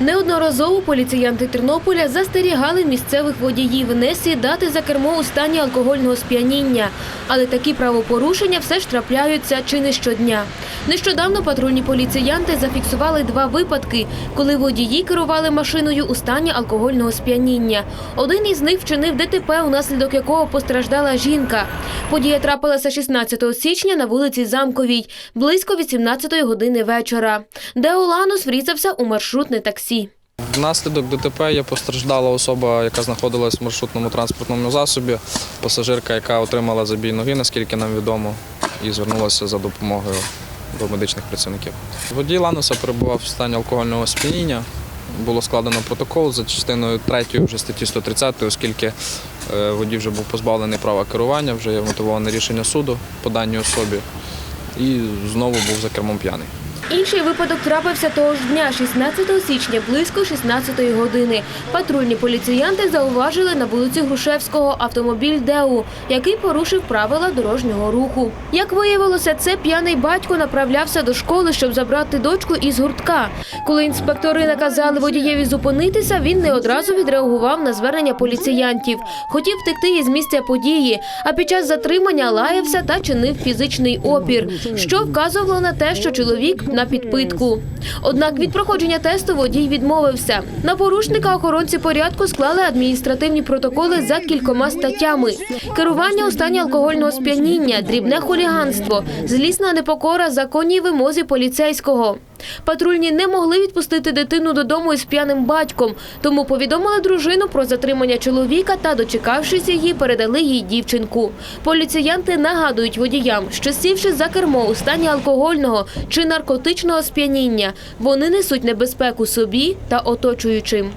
Неодноразово поліціянти Тернополя застерігали місцевих водіїв не сідати за кермо у стані алкогольного сп'яніння. Але такі правопорушення все ж трапляються чи не щодня. Нещодавно патрульні поліціянти зафіксували два випадки, коли водії керували машиною у стані алкогольного сп'яніння. Один із них вчинив ДТП, унаслідок якого постраждала жінка. Подія трапилася 16 січня на вулиці Замковій, близько 18 години вечора, де Оланус врізався у маршрутне таксі. Внаслідок ДТП є постраждала особа, яка знаходилась в маршрутному транспортному засобі, пасажирка, яка отримала забій ноги, наскільки нам відомо, і звернулася за допомогою до медичних працівників. Водій Лануса перебував в стані алкогольного сп'яніння. Було складено протокол за частиною 3 вже статті 130, оскільки е, водій вже був позбавлений права керування, вже є мотивоване рішення суду по даній особі і знову був за кермом п'яний. Інший випадок трапився того ж дня, 16 січня, близько 16 години. Патрульні поліціянти зауважили на вулиці Грушевського автомобіль ДЕУ, який порушив правила дорожнього руху. Як виявилося, це п'яний батько направлявся до школи, щоб забрати дочку із гуртка. Коли інспектори наказали водієві зупинитися, він не одразу відреагував на звернення поліціянтів. Хотів втекти із місця події, а під час затримання лаявся та чинив фізичний опір, що вказувало на те, що чоловік на підпитку. Однак від проходження тесту водій відмовився. На порушника охоронці порядку склали адміністративні протоколи за кількома статтями: керування у стані алкогольного сп'яніння, дрібне хуліганство, злісна непокора законній вимозі поліцейського. Патрульні не могли відпустити дитину додому із п'яним батьком, тому повідомили дружину про затримання чоловіка та, дочекавшись її, передали їй дівчинку. Поліціянти нагадують водіям, що сівши за кермо у стані алкогольного чи наркотичного сп'яніння, вони несуть небезпеку собі та оточуючим.